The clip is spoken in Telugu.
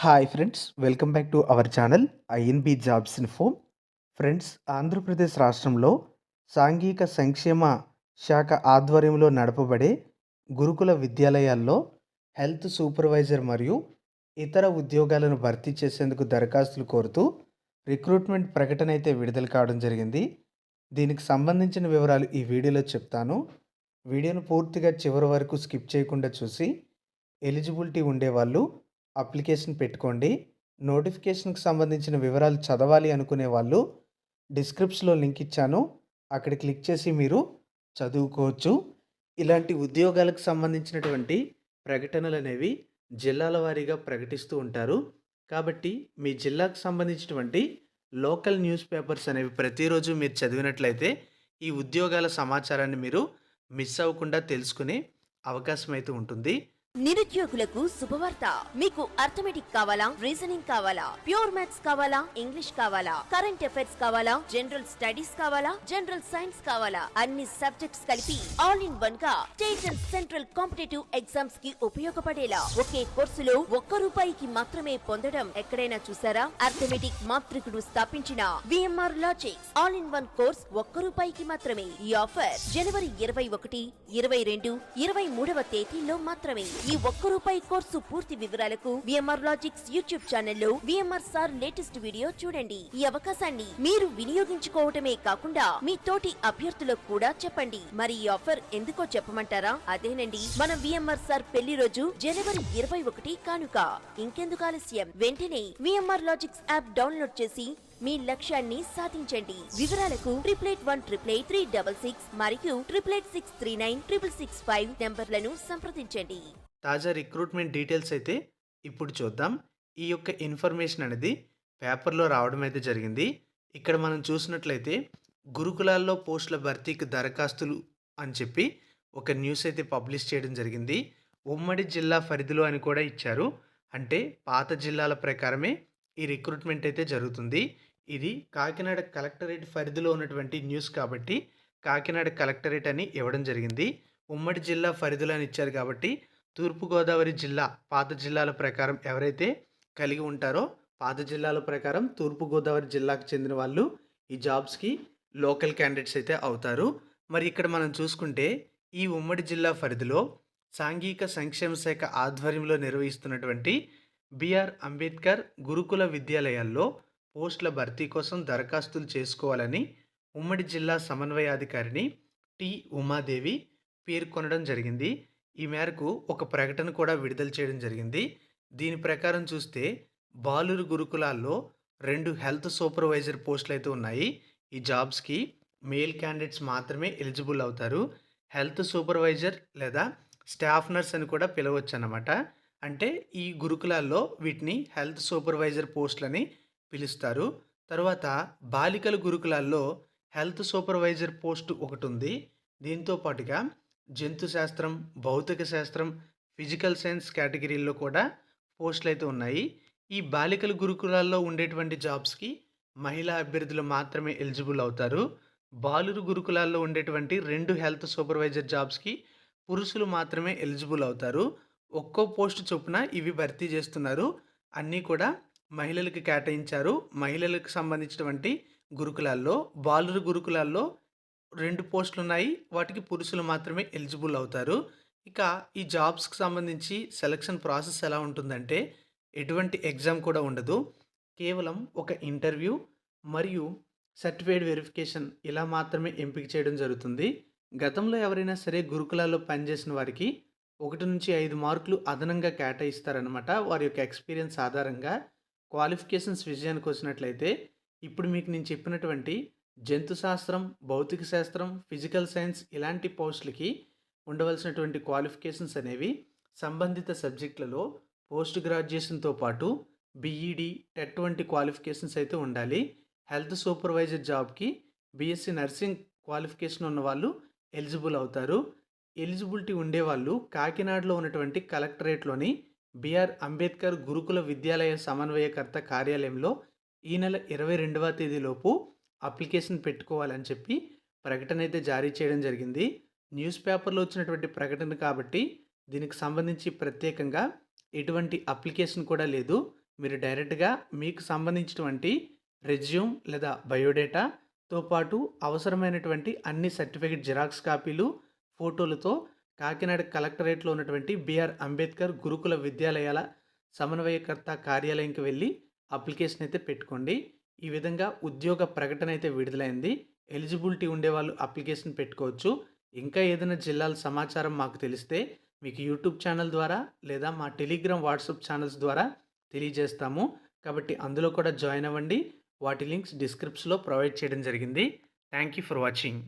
Hi friends welcome back to our channel INB jobs info friends Andhra Pradesh రాష్ట్రంలో సాంఘిక సంక్షేమ శాఖ ఆధ్వర్యంలో నడపబడే గురుకుల విద్యాలయాల్లో హెల్త్ సూపర్వైజర్ మరియు ఇతర ఉద్యోగాలను భర్తీ చేసేందుకు దరఖాస్తులు కోరుతూ రిక్రూట్మెంట్ ప్రకటన అయితే విడుదల కావడం జరిగింది. దీనికి సంబంధించిన వివరాలు ఈ వీడియోలో చెప్తాను. వీడియోను పూర్తిగా చివరి వరకు స్కిప్ చేయకుండా చూసి ఎలిజిబిలిటీ ఉండేవాళ్ళు అప్లికేషన్ పెట్టుకోండి. నోటిఫికేషన్కి సంబంధించిన వివరాలు చదవాలి అనుకునే వాళ్ళు డిస్క్రిప్షన్లో లింక్ ఇచ్చాను. అక్కడ క్లిక్ చేసి మీరు చదువుకోవచ్చు. ఇలాంటి ఉద్యోగాలకు సంబంధించినటువంటి ప్రకటనలు అనేవి జిల్లాల వారీగా ప్రకటిస్తూ ఉంటారు. కాబట్టి మీ జిల్లాకు సంబంధించినటువంటి లోకల్ న్యూస్ పేపర్స్ అనేవి ప్రతిరోజు మీరు చదివినట్లయితే ఈ ఉద్యోగాల సమాచారాన్ని మీరు మిస్ అవ్వకుండా తెలుసుకునే అవకాశం అయితే ఉంటుంది. నిరుద్యోగులకు శుభవార్త. మీకు అర్థమెటిక్ కావాలా? రీజనింగ్ కావాలా? ప్యూర్ మ్యాథ్స్ కావాలా? ఇంగ్లీష్ కావాలా? కరెంట్ అఫైర్స్ కావాలా? జనరల్ స్టడీస్ కావాలా? జనరల్ సైన్స్ కావాలా? అన్ని సబ్జెక్ట్స్ కలిపి ఆల్ ఇన్ వన్గా స్టేట్ అండ్ సెంట్రల్ కాంపిటేటివ్ ఎగ్జామ్స్కి ఉపయోగపడేలా. ఒకే కోర్సులో ఒక్క రూపాయికి మాత్రమే పొందడం ఎక్కడైనా చూసారా? అర్థమెటిక్ మాత్రికుడు స్థాపించిన VMR logics. All in one course ఒక్క రూపాయికి మాత్రమే. ఈ ఆఫర్ జనవరి ఇరవై ఒకటి ఇరవై రెండు ఇరవై మూడవ తేదీల్లో మాత్రమే. ఈ ఒక్క రూపాయి కోర్సు పూర్తి వివరాలకు విఎంఆర్ లాజిక్స్ యూట్యూబ్ ఛానల్లో విఎంఆర్ సార్ లేటెస్ట్ వీడియో చూడండి. ఈ అవకాశాన్ని మీరు వినియోగించుకోవటమే కాకుండా మీ తోటి అభ్యర్థులకు కూడా చెప్పండి. మరి ఈ ఆఫర్ ఎందుకో చెప్పమంటారా? అదేనండి మన విఎంఆర్ సార్ పెళ్ళి రోజు జనవరి ఇరవై ఒకటి కానుక. ఇంకెందుకు ఆలస్యం? వెంటనే విఎంఆర్ లాజిక్స్ యాప్ డౌన్లోడ్ చేసి మీ లక్ష్యాన్ని సాధించండి. వివరాలకు triple eight one triple eight three double six మరియు triple eight six three nine triple six five నెంబర్లను సంప్రదించండి. తాజా రిక్రూట్మెంట్ డీటెయిల్స్ అయితే ఇప్పుడు చూద్దాం. ఈ యొక్క ఇన్ఫర్మేషన్ అనేది పేపర్లో రావడం అయితే జరిగింది. ఇక్కడ మనం చూసినట్లయితే గురుకులాల్లో పోస్టుల భర్తీకి దరఖాస్తులు అని చెప్పి ఒక న్యూస్ అయితే పబ్లిష్ చేయడం జరిగింది. ఉమ్మడి జిల్లా పరిధిలో అని కూడా ఇచ్చారు. అంటే పాత జిల్లాల ప్రకారమే ఈ రిక్రూట్మెంట్ అయితే జరుగుతుంది. ఇది కాకినాడ కలెక్టరేట్ పరిధిలో ఉన్నటువంటి న్యూస్ కాబట్టి కాకినాడ కలెక్టరేట్ అని ఇవ్వడం జరిగింది. ఉమ్మడి జిల్లా పరిధిలో అని ఇచ్చారు కాబట్టి తూర్పుగోదావరి జిల్లా పాత జిల్లాల ప్రకారం ఎవరైతే కలిగి ఉంటారో పాత జిల్లాల ప్రకారం తూర్పుగోదావరి జిల్లాకు చెందిన వాళ్ళు ఈ జాబ్స్కి లోకల్ క్యాండిడేట్స్ అయితే అవుతారు. మరి ఇక్కడ మనం చూసుకుంటే ఈ ఉమ్మడి జిల్లా పరిధిలో సాంఘిక సంక్షేమ శాఖ ఆధ్వర్యంలో నిర్వహిస్తున్నటువంటి బిఆర్ అంబేద్కర్ గురుకుల విద్యాలయాల్లో పోస్టుల భర్తీ కోసం దరఖాస్తులు చేసుకోవాలని ఉమ్మడి జిల్లా సమన్వయాధికారిని టి ఉమాదేవి పేర్కొనడం జరిగింది. ఈ మేరకు ఒక ప్రకటన కూడా విడుదల చేయడం జరిగింది. దీని ప్రకారం చూస్తే బాలురు గురుకులాల్లో రెండు హెల్త్ సూపర్వైజర్ పోస్టులు అయితే ఉన్నాయి. ఈ జాబ్స్కి మేల్ క్యాండిడేట్స్ మాత్రమే ఎలిజిబుల్ అవుతారు. హెల్త్ సూపర్వైజర్ లేదా స్టాఫ్ నర్స్ అని కూడా పిలవచ్చు అన్నమాట అంటే ఈ గురుకులాల్లో వీటిని హెల్త్ సూపర్వైజర్ పోస్టులని పిలుస్తారు. తర్వాత బాలికల గురుకులాల్లో హెల్త్ సూపర్వైజర్ పోస్ట్ ఒకటి ఉంది దీంతో పాటుగా జంతు శాస్త్రం భౌతిక శాస్త్రం ఫిజికల్ సైన్స్ కేటగిరీల్లో కూడా పోస్టులు అయితే ఉన్నాయి. ఈ బాలికల గురుకులాల్లో ఉండేటువంటి జాబ్స్కి మహిళా అభ్యర్థులు మాత్రమే ఎలిజిబుల్ అవుతారు. బాలురు గురుకులాల్లో ఉండేటువంటి రెండు హెల్త్ సూపర్వైజర్ జాబ్స్కి పురుషులు మాత్రమే ఎలిజిబుల్ అవుతారు. ఒక్కో పోస్ట్ చొప్పున ఇవి భర్తీ చేస్తున్నారు. అన్నీ కూడా మహిళలకు కేటాయించారు. మహిళలకు సంబంధించినటువంటి గురుకులాల్లో బాలురు గురుకులాల్లో రెండు పోస్టులు ఉన్నాయి వాటికి పురుషులు మాత్రమే ఎలిజిబుల్ అవుతారు. ఇక ఈ జాబ్స్కి సంబంధించి సెలక్షన్ ప్రాసెస్ ఎలా ఉంటుందంటే ఎటువంటి ఎగ్జామ్ కూడా ఉండదు. కేవలం ఒక ఇంటర్వ్యూ మరియు సర్టిఫైడ్ వెరిఫికేషన్ ఇలా మాత్రమే ఎంపిక చేయడం జరుగుతుంది. గతంలో ఎవరైనా సరే గురుకులాల్లో పనిచేసిన వారికి ఒకటి నుంచి ఐదు మార్కులు అదనంగా కేటాయిస్తారనమాట వారి యొక్క ఎక్స్పీరియన్స్ ఆధారంగా క్వాలిఫికేషన్స్ విషయానికి వచ్చినట్లయితే ఇప్పుడు మీకు నేను చెప్పినటువంటి జంతు శాస్త్రం భౌతిక శాస్త్రం ఫిజికల్ సైన్స్ ఇలాంటి పోస్టులకి ఉండవలసినటువంటి క్వాలిఫికేషన్స్ అనేవి సంబంధిత సబ్జెక్టులలో పోస్ట్ గ్రాడ్యుయేషన్తో పాటు బీఈడి టెట్ వంటి క్వాలిఫికేషన్స్ అయితే ఉండాలి. హెల్త్ సూపర్వైజర్ జాబ్కి బీఎస్సీ నర్సింగ్ క్వాలిఫికేషన్ ఉన్న వాళ్ళు ఎలిజిబుల్ అవుతారు. ఎలిజిబిలిటీ ఉండేవాళ్ళు కాకినాడలో ఉన్నటువంటి కలెక్టరేట్లోని బిఆర్ అంబేద్కర్ గురుకుల విద్యాలయ సమన్వయకర్త కార్యాలయంలో ఈ నెల ఇరవై రెండవ తేదీలోపు అప్లికేషన్ పెట్టుకోవాలని చెప్పి ప్రకటన అయితే జారీ చేయడం జరిగింది. న్యూస్ పేపర్లో వచ్చినటువంటి ప్రకటన కాబట్టి దీనికి సంబంధించి ప్రత్యేకంగా ఎటువంటి అప్లికేషన్ కూడా లేదు. మీరు డైరెక్ట్గా మీకు సంబంధించినటువంటి రెజ్యూమ్ లేదా బయోడేటాతో పాటు అవసరమైనటువంటి అన్ని సర్టిఫికేట్ జిరాక్స్ కాపీలు ఫోటోలతో కాకినాడ కలెక్టరేట్లో ఉన్నటువంటి బిఆర్ అంబేద్కర్ గురుకుల విద్యాలయాల సమన్వయకర్త కార్యాలయంకి వెళ్ళి అప్లికేషన్ అయితే పెట్టుకోండి. ఈ విధంగా ఉద్యోగ ప్రకటన అయితే విడుదలైంది. ఎలిజిబిలిటీ ఉండేవాళ్ళు అప్లికేషన్ పెట్టుకోవచ్చు. ఇంకా ఏదైనా జిల్లాల సమాచారం మాకు తెలిస్తే మీకు యూట్యూబ్ ఛానల్ ద్వారా లేదా మా టెలిగ్రామ్ వాట్సాప్ ఛానల్స్ ద్వారా తెలియజేస్తాము. కాబట్టి అందులో కూడా జాయిన్ అవ్వండి. వాటి లింక్స్ డిస్క్రిప్షన్లో ప్రొవైడ్ చేయడం జరిగింది. Thank you for watching.